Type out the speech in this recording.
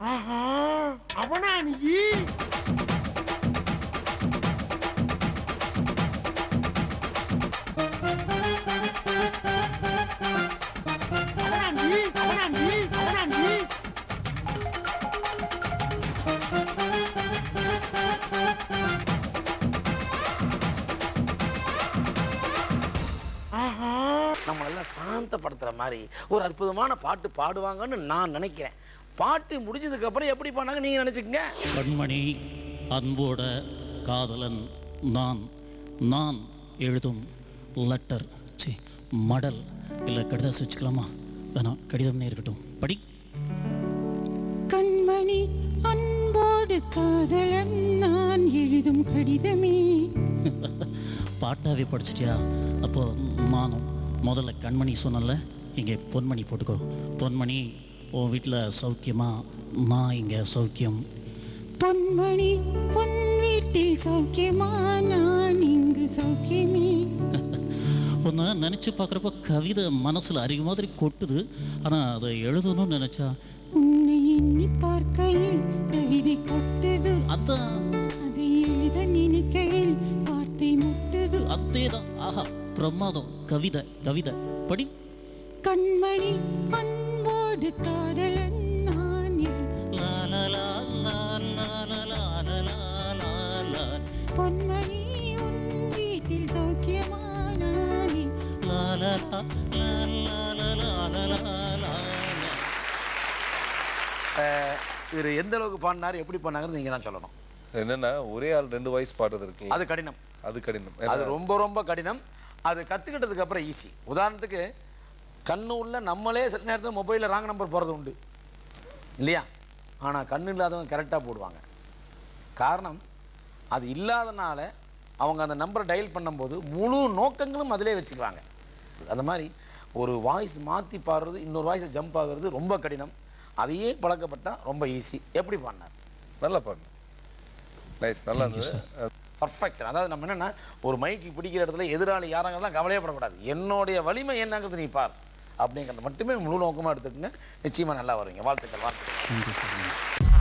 ஆஹா அவனா நீ? சாந்தப்படுத்துகிற மாதிரி ஒரு அற்புதமான பாட்டு பாடுவாங்கன்னு நான் நினைக்கிறேன். பாட்டு முடிஞ்சதுக்கு அப்புறம் எப்படி பண்ணாங்க நீங்க நினைச்சுக்கங்க. கண்மணி அன்போட காதலன் நான். நான் எழுதும் லெட்டர் சி மடல். இல்லை கடிதம் வச்சுக்கலாமா? வேணாம் கடிதம்னே இருக்கட்டும். படி. கண்மணி அன்போடு காதலன் நான் எழுதும் கடிதமே. பாட்டாவே படிச்சிட்டியா? அப்போ நானும் முதல்ல கண்மணி சொன்னல இங்கே பொன்மணி போட்டுக்கோ. பொன்மணி உன் வீட்டில் சௌக்கியமா? நான் இங்கே சௌக்கியம். பொன்மணி பொன் வீட்டில் சௌக்கியமா? நான் இங்கு சௌக்கியமே. உன்னை நினச்சி பார்க்குறப்ப கவிதை மனசில் அறிவு மாதிரி கொட்டுது. ஆனால் அதை எழுதணும்னு நினச்சா? உன்னை எண்ணி பார்க்கையில் கவிதை கொட்டது. அதான். அதை எழுத நினைக்கையில் வார்த்தை முட்டது. அதே தான் ஆஹா பிரமாதம். கவிதை கவிதை. படி. கண்மணி உன்னோடு காதலன் நான் பொன்மணி இவர் எந்த அளவுக்கு பாடினார் எப்படி பண்ணாங்கன்னு நீங்க தான் சொல்லணும். என்னென்னா ஒரே ஆள் ரெண்டு வாய்ஸ் பாடுறது இருக்கு அது கடினம். அது கடினம். அது ரொம்ப ரொம்ப கடினம். அது கற்றுக்கிட்டதுக்கு அப்புறம் ஈஸி உதாரணத்துக்கு கண்ணு உள்ள நம்மளே சில நேரத்தில் மொபைலில் ராங் நம்பர் போகிறது உண்டு. இல்லையா? ஆனால் கண்ணு இல்லாதவங்க கரெக்டாக போடுவாங்க. காரணம் அது இல்லாதனால அவங்க அந்த நம்பரை டயல் பண்ணும்போது முழு நோக்கங்களும் அதிலே வச்சுக்குவாங்க. அந்த மாதிரி ஒரு வாய்ஸ் மாற்றி பாடுறது இன்னொரு வாய்ஸை ஜம்ப் ஆகுறது ரொம்ப கடினம். அதையே பழக்கப்பட்டால் ரொம்ப ஈஸி எப்படி பாடினார்? நல்லா பாடு நைஸ் நல்லா இருந்தது. பர்ஃபெக்ஷன் அதாவது நம்ம என்னென்னா ஒரு மைக்கு பிடிக்கிற இடத்துல எதிராளி யாராங்கலாம் கவலையப்படக்கூடாது என்னுடைய வலிமை என்னங்கிறது நீ பார். அப்படிங்கிறத மட்டுமே முழு நோக்கமாக எடுத்துக்கோங்க. நிச்சயமாக நல்லா வருவீங்க. வாழ்த்துக்கள் வாழ்த்துக்கள். நன்றி